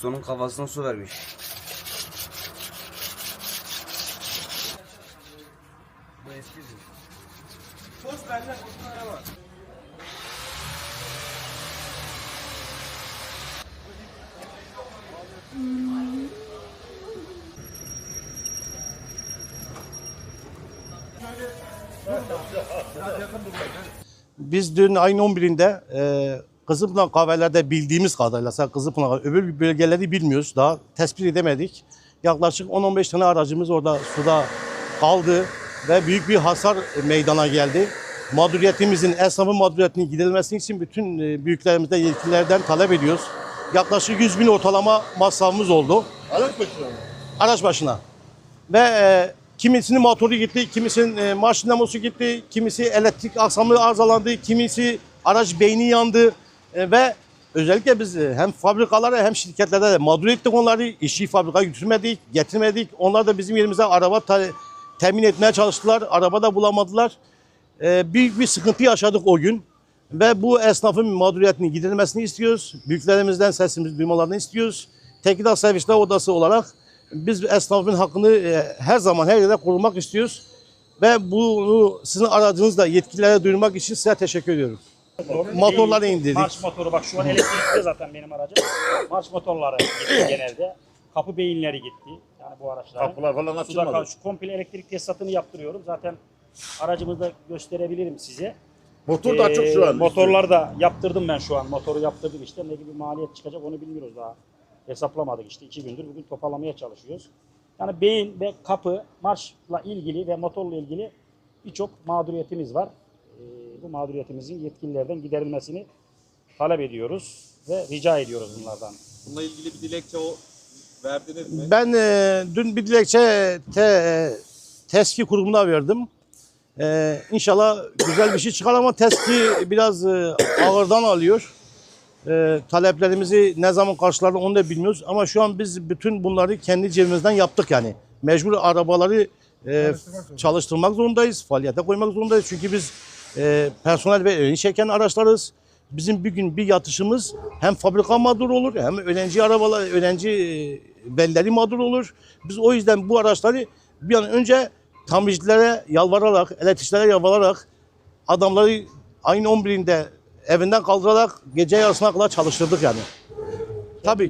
Pistonun kafasına su vermiş. Bu eskidir. Toz benden kurtlara bak. Biz dün ayın 11'inde e, Kızılpınar kahvelerde bildiğimiz kadarıyla sen Kızılpınar öbür bölgeleri bilmiyoruz. Daha tespit edemedik. Yaklaşık 10-15 tane aracımız orada suda kaldı ve büyük bir hasar meydana geldi. Mağduriyetimizin, esnafın mağduriyetinin giderilmesi için bütün e, büyüklerimizden, yetkililerden talep ediyoruz. Yaklaşık 100 bin ortalama masrafımız oldu. Araç başına mı? araç başına. Ve e, kimisinin motoru gitti, kimisinin e, marş dinamosu gitti, kimisi elektrik aksamı arızalandı, kimisi araç beyni yandı E, ve özellikle biz e, hem fabrikalara hem şirketlere de mağdur ettik onları. İşi fabrikaya götürmedik, getirmedik. Onlar da bizim yerimize araba temin etmeye çalıştılar. Araba da bulamadılar. E, büyük bir sıkıntı yaşadık o gün. Ve bu esnafın mağduriyetini giderilmesini istiyoruz. Büyüklerimizden sesimizi duymalarını istiyoruz. Tekirdağ Servisler Odası olarak biz esnafın hakkını e, her zaman her yerde korumak istiyoruz. Ve bunu sizin aracınızla yetkililere duyurmak için size teşekkür ediyorum. Motorları indirdik. Marş motoru bak şu an elektrikli zaten benim aracım. Marş motorları gitti genelde. Kapı beyinleri gitti. Yani bu araçların. Kapılar falan açılmadı. şu komple elektrik tesisatını yaptırıyorum. Zaten aracımızda gösterebilirim size. Motor da açık şu Ee, an. Motorları da yaptırdım ben şu an. Motoru yaptırdım işte. Ne gibi maliyet çıkacak onu bilmiyoruz daha. Hesaplamadık işte. iki gündür bugün toparlamaya çalışıyoruz. Yani beyin ve kapı, marşla ilgili ve motorla ilgili birçok mağduriyetimiz var. Bu mağduriyetimizin yetkililerden giderilmesini talep ediyoruz ve rica ediyoruz bunlardan. Bununla ilgili bir dilekçe o verdiniz mi? Ben e, dün bir dilekçe te, e, TESKİ kurumuna verdim. E, inşallah güzel bir şey çıkar ama TESKİ biraz e, ağırdan alıyor. E, taleplerimizi ne zaman karşılar onu da bilmiyoruz. Ama şu an biz bütün bunları kendi cebimizden yaptık yani. Mecbur arabaları e, çalıştırmak zorundayız, faaliyete koymak zorundayız. Çünkü biz e, personel ve öğrenci çeken araçlarız. Bizim bir gün bir yatışımız hem fabrika mağdur olur hem öğrenci arabalar, öğrenci e, belleri mağdur olur. Biz o yüzden bu araçları bir an önce tamircilere yalvararak, elektrikçilere yalvararak adamları ayın 11'inde evinden kaldırarak gece yarısına kadar çalıştırdık yani. Tabii.